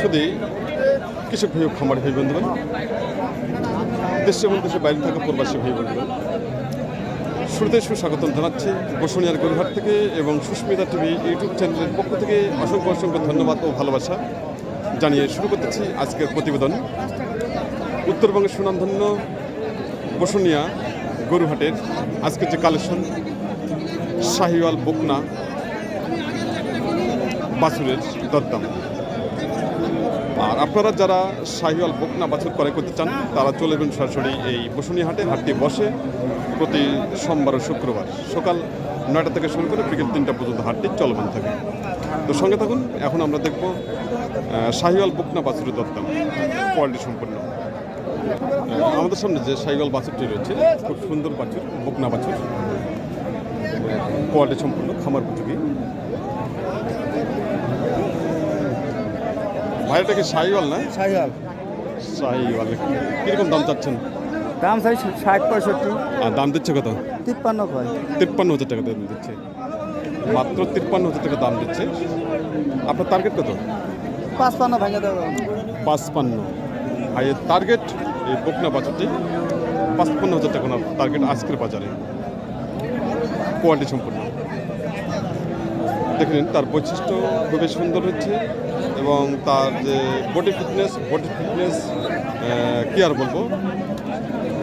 শুধু কৃষক ভাই খামার ভাই, বন্ধুগণ। দেশে এবং দেশের বাইরে থাকা প্রবাসী ভাই, বন্ধুগণ। শুরুতে সুস্বাগতম জানাচ্ছি বসুনিয়ার গরুহাট থেকে এবং সুস্মিতা টিভি ইউটিউব চ্যানেলের পক্ষ থেকে অসংখ্য অসংখ্য ধন্যবাদ ও ভালোবাসা জানিয়ে শুরু করতেছি আজকের প্রতিবেদন। উত্তরবঙ্গের সুনামধন্য বসুনিয়া গরুহাটের আজকের যে কালেকশন, শাহিওয়াল বকনা বাছুরের দরদাম। আর আপনারা যারা শাহিওয়াল বকনা বাছুর ক্রয় করতে চান, তারা চলে যাবেন সরাসরি এই বসুনিয়া হাটে হাটটি বসে প্রতি সোমবার ও শুক্রবার সকাল নয়টা থেকে শুরু করে বিকেল তিনটা পর্যন্ত হাটটি চলমান থাকে। তো সঙ্গে থাকুন, এখন আমরা দেখব শাহিওয়াল বকনা বাছুরের দরদাম, কোয়ালিটি সম্পন্ন। আমাদের সামনে যে শাহিওয়াল বাছুরটি রয়েছে, খুব সুন্দর বাছুর, বকনা বাছুর। কোয়ালিটি সম্পন্ন, খামার উপযোগী। ভাইটা কি শাহিওয়াল না? সাইকেল শাহিওয়াল কীরকম দাম চাচ্ছেন? দাম চাই ষাট পঁয়ষট্টি। আর দাম দিচ্ছে কত? তিপ্পান্ন কয় তিপ্পান্ন হাজার টাকা দাম দিচ্ছে। মাত্র তিপ্পান্ন হাজার টাকা দাম দিচ্ছে। আপনার টার্গেট কত? পাঁচপান্ন ভেঙে দেবো। পাঁচপান্ন। ভাইয়ের টার্গেট এই বকনা বাজারটি পাঁচপান্ন হাজার টাকা টার্গেট আজকের বাজারে। কোয়ালিটি সম্পূর্ণ দেখলেন তার বৈশিষ্ট্য খুবই সুন্দর হচ্ছে। এবং তার যে বডি ফিটনেস বডি ফিটনেস কি আর বলব?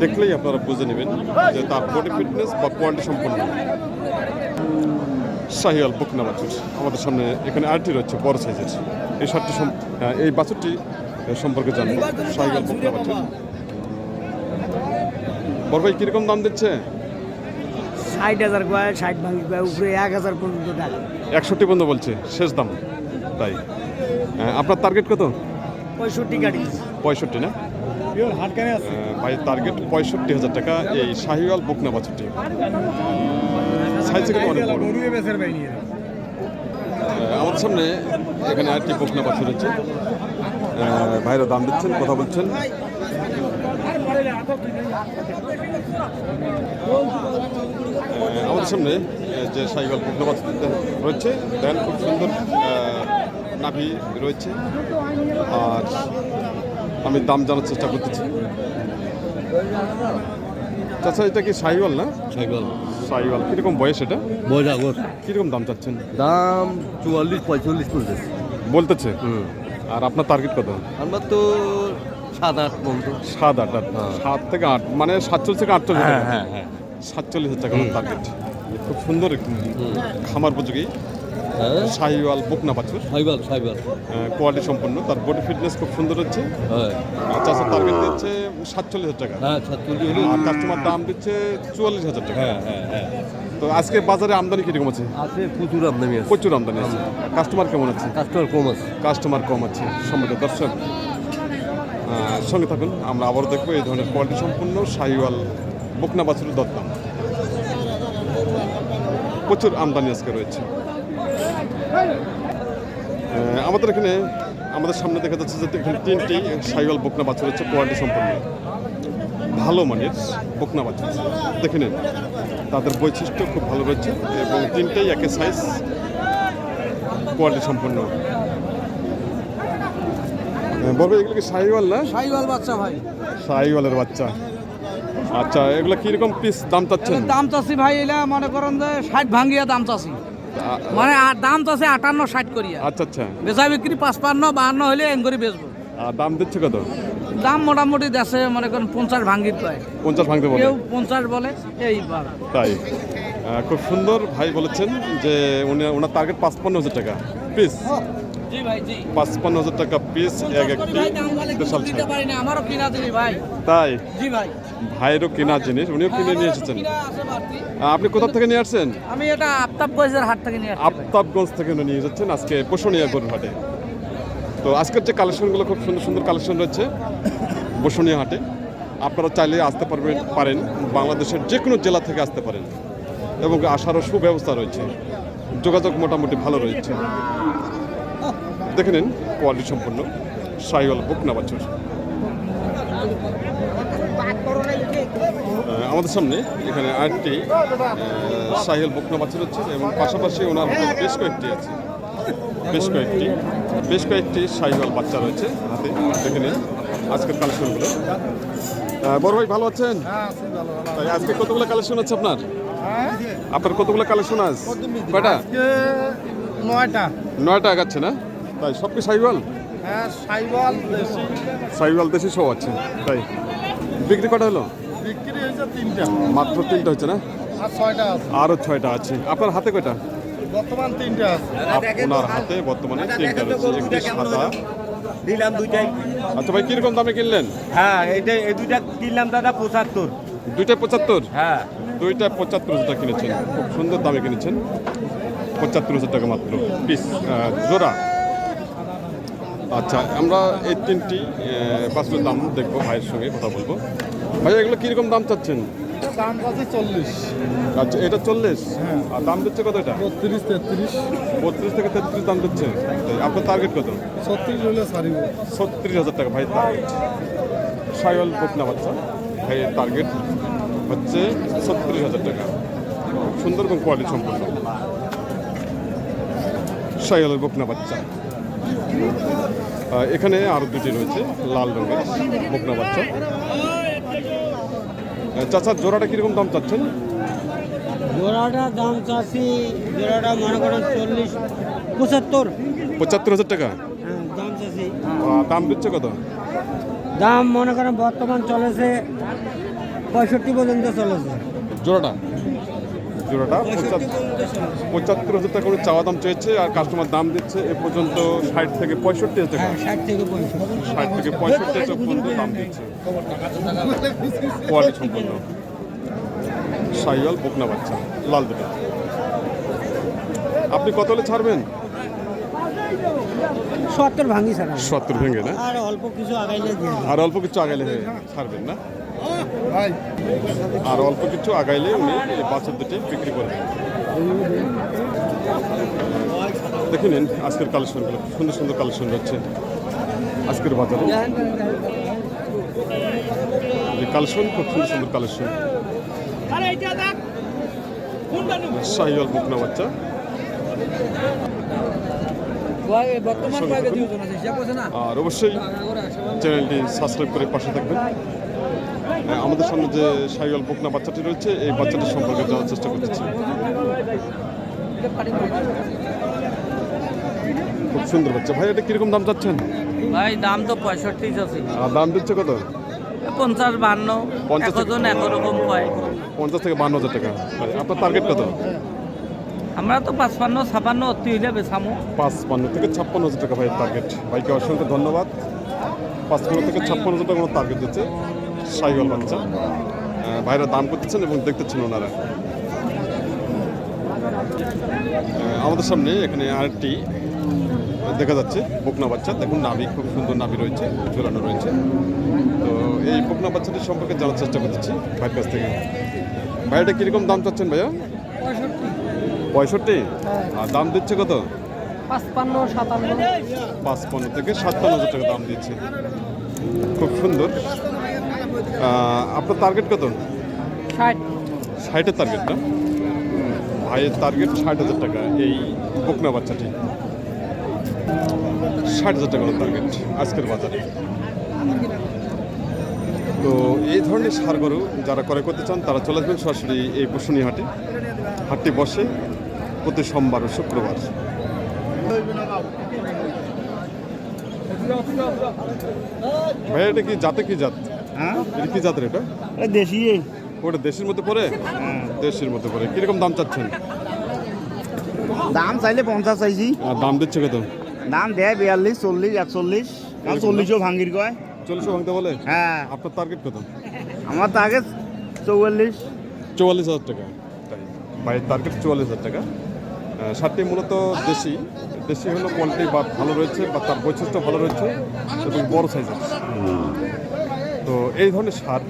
দেখলেই আপনারা বুঝে নেবেন যে তার বডি ফিটনেস বা কোয়ালিটি সম্পূর্ণ শাহিয়াল বকনা বাছুর আমাদের সামনে এখানে আরটি রয়েছে বড় সাইজের। এই সম- এই বাছুরটি সম্পর্কে জানব। শাহিয়াল বকনা বাছুর বড় ভাই কীরকম দাম দিচ্ছে? ষাট হাজার কয় ষাট ভাঙি কয় উপরে এক হাজার পর্যন্ত টাকা। একষট্টি পর্যন্ত বলছে শেষ দাম। তাই। আপনার টার্গেট কত? পঁয়ষট্টি গাড়ি। পঁয়ষট্টি না? ভাই টার্গেট পঁয়ষট্টি হাজার টাকা। এই শাহিওয়াল বকনা বাছুরটি। সাইজ কিন্তু অনেক বড়। আমাদের সামনে এখানে আরেকটি বকনা বাছুর আছে। আহ, ভাইরা দাম দিচ্ছেন কথা বলছেন। আহ, আমাদের সামনে যে সাইকেল বাছুর রয়েছে দেখেন খুব সুন্দর নাভি রয়েছে। আর আমি দাম জানার চেষ্টা করতেছি। আচ্ছা এটা কি সাইওয়াল না? সাইকেল সাইওয়াল কীরকম বয়স এটা? বৈরাগর কীরকম দাম চাচ্ছেন? দাম চুয়াল্লিশ পঁয়তাল্লিশ পড়ছে বলতেছে? আর আপনার টার্গেট কত? আমরা তো সাত আট পর্যন্ত। সাত আট আট। হ্যাঁ। সাত থেকে আট মানে সাতচল্লিশ থেকে আটচল্লিশ হ্যাঁ হ্যাঁ হ্যাঁ। সাতচল্লিশ হাজার টাকা টার্গেট খুব সুন্দর খামার উপযোগী। শাহিওয়াল বকনা বাছুর? সাইকেল সাইকেল কোয়ালিটি সম্পন্ন। তার বডি ফিটনেস খুব সুন্দর হচ্ছে। হ্যাঁ। চাষের টার্গেট দিচ্ছে সাতচল্লিশ হাজার টাকা। হ্যাঁ সাতচল্লিশ আর কাস্টমার দাম দিচ্ছে চুয়াল্লিশ হাজার টাকা। হ্যাঁ হ্যাঁ হ্যাঁ। তো আজকে বাজারে আমদানি কীরকম আছে? আছে প্রচুর আমদানি আছে। প্রচুর আমদানি আছে। কাস্টমার কেমন আছে? কাস্টমার কম আছে। কাস্টমার কম আছে। সম্মত দর্শক সঙ্গে থাকুন। আমরা আবারও দেখব এই ধরনের কোয়ালিটি সম্পূর্ণ শাহিওয়াল বকনা বাছুরের দরদাম। প্রচুর আমদানি আজকে রয়েছে। আমাদের এখানে আমাদের সামনে দেখা যাচ্ছে যে এখানে তিনটি শাহিওয়াল বকনা বাছুর হচ্ছে কোয়ালিটি সম্পন্ন। ভালো মানের বকনা বাছুর দেখে নিন তাদের বৈশিষ্ট্য খুব ভালো রয়েছে এবং তিনটেই একই সাইজ কোয়ালিটি সম্পন্ন। বলব এগুলো কি শাহিওয়াল না? সাইকেল বাচ্চা ভাই। শাহিওয়ালের বাচ্চা। আচ্ছা এগুলো কীরকম পিস দাম চাচ্ছেন? দাম চাচ্ছি ভাই এলা মনে করেন যে ষাট ভাঙ্গিয়া দাম আ- মানে আর দাম আছে আটান্ন ষাট করি আচ্ছা আচ্ছা। বেচা বিক্রি পাঁচপান্ন বাহান্ন হলে এম করে বেচবো। আর দাম দিচ্ছে কত? দাম মোটামুটি দেশে মনে করেন পঞ্চাশ ভাঙ্গি পায় পঞ্চাশ ভাঙতে বলে। কেউ পঞ্চাশ বলে এই তাই। খুব সুন্দর ভাই বলেছেন যে উনি ওনার টার্গেট পাঁচপান্ন হাজার টাকা। পিস পাঁচপান্ন হাজার টাকা পিস এক একটি তাই? ভাইয়েরও কেনা জিনিস উনিও কিনে নিয়ে এসেছেন। আপনি কোথা থেকে নিয়ে আসছেন? আমি এটা আফতাব গঞ্জের হাট থেকে নিয়ে আফতাবগঞ্জ থেকে নিয়ে যাচ্ছেন আজকে বসুনিয়া গরুর হাটে। তো আজকের যে কালেকশনগুলো খুব সুন্দর সুন্দর কালেকশন রয়েছে বসুনিয়া হাটে আপনারা চাইলে আসতে পারবেন পারেন বাংলাদেশের যে কোনো জেলা থেকে আসতে পারেন। এবং আসারও সুব্যবস্থা রয়েছে। যোগাযোগ মোটামুটি ভালো রয়েছে। দেখে নিন কোয়ালিটি সম্পন্ন। সাইওয়াল বকনা বাছুর আহ, আমাদের সামনে এখানে আরেকটি সাহিল বকনা বাছুর হচ্ছে এবং পাশাপাশি ওনার বেশ কয়েকটি আছে। বেশ কয়েকটি বেশ কয়েকটি সাইওয়াল বাচ্চা রয়েছে হাতে। দেখে নিন আজকের কালেকশনগুলো বড় ভাই ভালো আছেন? তাই আজকে কতগুলো কালেকশন আছে আপনার? আপনার কতগুলো কালেকশন আছে কয়টা? নয়টা। নয়টা আগাচ্ছে না? তাই সব কি সাইওয়াল হ্যাঁ সাইবল দেশি। সাইওয়াল দেশি সব আছে তাই। বিক্রি কটা হলো? বিক্রি হয়েছে তিনটা। মাত্র তিনটা হচ্ছে না? আর ছয়টা আছে। আরও ছয়টা আছে। আপনার হাতে কয়টা? বর্তমান তিনটা আছে। আপনার হাতে বর্তমানে তিনটা রয়েছে একটি সাদা। দিলাম দুইটাই। আচ্ছা ভাই কীরকম দামে কিনলেন? হ্যাঁ এইটা এই দুইটা কিনলাম দাদা পঁচাত্তর। দুইটা পঁচাত্তর? হ্যাঁ। দুইটা পঁচাত্তর হাজার টাকা কিনেছেন। খুব সুন্দর দামে কিনেছেন। পঁচাত্তর হাজার টাকা মাত্র। পিস জোড়া। আচ্ছা আমরা এই তিনটি বাসের দাম দেখব ভাইয়ের সঙ্গে কথা বলব। ভাই এগুলো কীরকম দাম চাচ্ছেন? দাম আছে চল্লিশ। আচ্ছা এটা চল্লিশ? আর দাম দিচ্ছে কত এটা? বত্রিশ তেত্রিশ। বত্রিশ থেকে তেত্রিশ দাম দিচ্ছে। আপনার টার্গেট কত? ছত্রিশ হলে সারিব ছত্রিশ হাজার টাকা ভাই টার্গেট সায়ল বকনা বাচ্চা ভাইয়ের টার্গেট হচ্ছে ছত্রিশ হাজার টাকা। সুন্দর এবং কোয়ালিটি সম্পন্ন। সায়লের বকনা বাচ্চা। এখানে আরও দুটি রয়েছে লাল রঙের বকনা বাচ্চা। চাচা জোড়াটা কীরকম দাম চাচ্ছেন? জোড়াটা দাম চাচ্ছি জোড়াটা মনে করেন চল্লিশ পঁচাত্তর। পঁচাত্তর হাজার টাকা? হ্যাঁ দাম চাচ্ছি। দাম দিচ্ছে কত? দাম মনে করেন বর্তমান চলেছে পঁয়ষট্টি পর্যন্ত চলেছে। জোড়াটা? জোড়াটা পঁচাত্তর হাজার টাকা করে চাওয়া দাম চেয়েছে আর কাস্টমার দাম দিচ্ছে এ পর্যন্ত ষাট থেকে পঁয়ষট্টি হাজার টাকা। হ্যাঁ ষাট থেকে পঁয়ষট্টি। হাজার পর্যন্ত দাম দিচ্ছে। কোয়ালিটি সম্পন্ন। সাইওয়াল বকনা বাচ্চা লাল দুটো। আপনি কত হলে ছাড়বেন? সত্তর ভাঙি সত্তর ভেঙে না? আর অল্প কিছু আগাইলে আর অল্প কিছু আগাইলে ছাড়বেন না? আর অল্প কিছু আগাইলে উনি এই বাচ্চার দুটি বিক্রি করবেন। দেখে নিন আজকের কালেকশনগুলো সুন্দর সুন্দর কালেকশন হচ্ছে আজকের বাজারে। যে কালেকশন খুব সুন্দর সুন্দর কালেকশন। শাহিওয়াল বুকনা বাচ্চা। আর অবশ্যই চ্যানেলটি সাবস্ক্রাইব করে পাশে থাকবেন। আমাদের সামনে যে সাইওয়াল বকনা বাচ্চাটি রয়েছে এই বাচ্চাটির সম্পর্কে জানার চেষ্টা করতেছি খুব সুন্দর বাচ্চা। ভাই এটা কীরকম দাম চাচ্ছেন? ভাই দাম তো পঁয়ষট্টি আছে আর দাম দিচ্ছে কত? পঞ্চাশ বান্ন। পঞ্চাশ একজন একরকম কয় পঞ্চাশ থেকে বান্ন হাজার টাকা। আপনার টার্গেট কত? আমরা তো পাঁচপান্ন ছাপান্ন অতি হইলে বেছামো পাঁচ পান্ন থেকে ছাপ্পান্ন হাজার টাকা ভাই টার্গেট ভাইকে অসংখ্য ধন্যবাদ। পাঁচপান্ন থেকে ছাপ্পান্ন হাজার টাকা টার্গেট দিচ্ছে। সাইওয়াল বাচ্চা। ভাইরা দাম করতেছেন এবং দেখতেছেন ওনারা। আমাদের সামনে এখানে আরেকটি দেখা যাচ্ছে বকনা বাচ্চা। দেখুন নাভি খুব সুন্দর নাভি রয়েছে ঝুলানো রয়েছে। তো এই বকনা বাচ্চাটি সম্পর্কে জানার চেষ্টা করতেছি ভাইয়ের কাছ থেকে। ভাইটা কীরকম দাম চাচ্ছেন ভাইয়া? পঁয়ষট্টি। আর দাম দিচ্ছে কত? পাঁচপান্ন সাতান্ন। পাঁচপান্ন থেকে সাতান্ন হাজার টাকা দাম দিচ্ছে। খুব সুন্দর। আপনার টার্গেট কত? ষাট। ষাটের টার্গেট না? ভাইয়ের টার্গেট ষাট হাজার টাকা এই বকনা বাচ্চাটি। ষাট হাজার টাকা টার্গেট আজকের বাজারে। তো এই ধরনের সার গরু যারা ক্রয় করতে চান তারা চলে আসবেন সরাসরি এই বসুনি হাটে হাটটি বসে প্রতি সোমবার ও শুক্রবার। ভাইয়া এটা কি জাতে কি জাত? হ্যাঁ? এটা কি জাতের এটা? দেশি ওটা দেশের মধ্যে পড়ে? দেশের মধ্যে পড়ে। কীরকম দাম চাচ্ছেন? দাম চাইলে পঞ্চাশ চাইছি। আর দাম দিচ্ছে কত? দাম দেয় বিয়াল্লিশ চল্লিশ একচল্লিশ। আর চল্লিশও ভাঙ্গির কয়। চল্লিশশো ভাঙতে বলে? হ্যাঁ। আপনার টার্গেট কত? আমার তো আগে চৌয়াল্লিশ। চুয়াল্লিশ হাজার টাকা। তাই বাইরের টার্গেট চুয়াল্লিশ হাজার টাকা। সারটি মূলত দেশি। দেশি হলো কোয়ালিটি বা ভালো রয়েছে বা তার বৈশিষ্ট্য ভালো রয়েছে এবং বড় সাইজের তো এই ধরনের সার,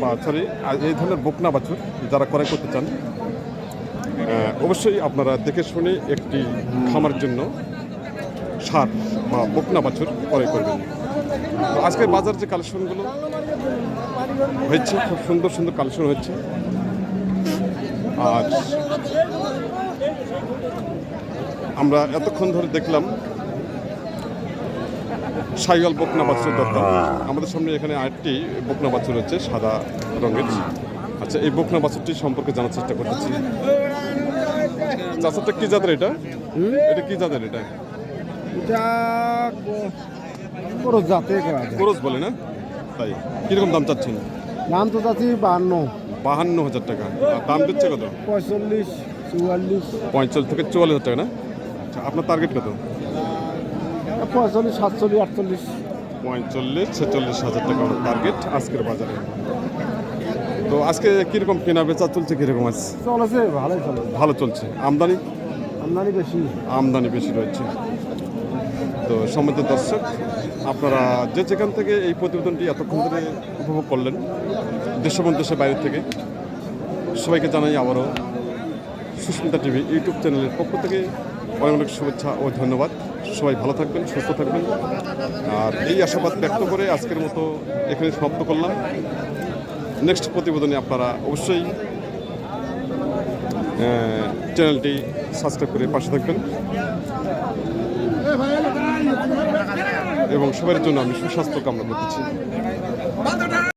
বা সরি এই ধরনের বকনা বাছুর যারা ক্রয় করতে চান অবশ্যই আপনারা দেখে শুনে একটি খামার জন্য সার বা বকনা বাছুর ক্রয় করবেন। তো আজকের বাজার যে কালেকশনগুলো হয়েছে, খুব সুন্দর সুন্দর কালেকশন হয়েছে। আর আমরা এতক্ষণ ধরে দেখলাম সাইওয়াল বকনা বাছুর দরকার আমাদের সামনে এখানে আরেকটি বকনা বাছুর হচ্ছে সাদা রঙের। আচ্ছা এই বকনা বাছুরটি সম্পর্কে জানার চেষ্টা করতেছি। চাষাটা কি জাতের এটা? এটা কি জাতের এটা? এটা বড় জাতে করা বলে না? তাই। কীরকম দাম চাচ্ছেন? নাম তো চাচ্ছি বাহান্ন। বাহান্ন হাজার টাকা। দাম দিচ্ছে কত? পঁয়তাল্লিশ চুয়াল্লিশ। পঁয়তাল্লিশ থেকে চুয়াল্লিশ হাজার টাকা না? আচ্ছা আপনার টার্গেট কত? পঁয়তাল্লিশ সাতচল্লিশ আটচল্লিশ। পঁয়তাল্লিশ ছেচল্লিশ হাজার টাকা আমার টার্গেট আজকের বাজারে। তো আজকে কীরকম কেনা বেচা চলছে কীরকম আছে? চলেছে ভালোই চলে ভালো চলছে। আমদানি? আমদানি বেশি। আমদানি বেশি রয়েছে। তো সম্মানিত দর্শক আপনারা যে যেখান থেকে এই প্রতিবেদনটি এতক্ষণ ধরে উপভোগ করলেন দেশ এবং দেশের বাইরে থেকে সবাইকে জানাই আবারও সুস্মিতা টিভি ইউটিউব চ্যানেলের পক্ষ থেকে অনেক অনেক শুভেচ্ছা ও ধন্যবাদ। সবাই ভালো থাকবেন, সুস্থ থাকবেন। আর এই আশাবাদ ব্যক্ত করে আজকের মতো এখানে সমাপ্ত করলাম। নেক্সট প্রতিবেদনে আপনারা অবশ্যই চ্যানেলটি সাবস্ক্রাইব করে পাশে থাকবেন। এবং সবার জন্য আমি সুস্বাস্থ্য কামনা করতেছি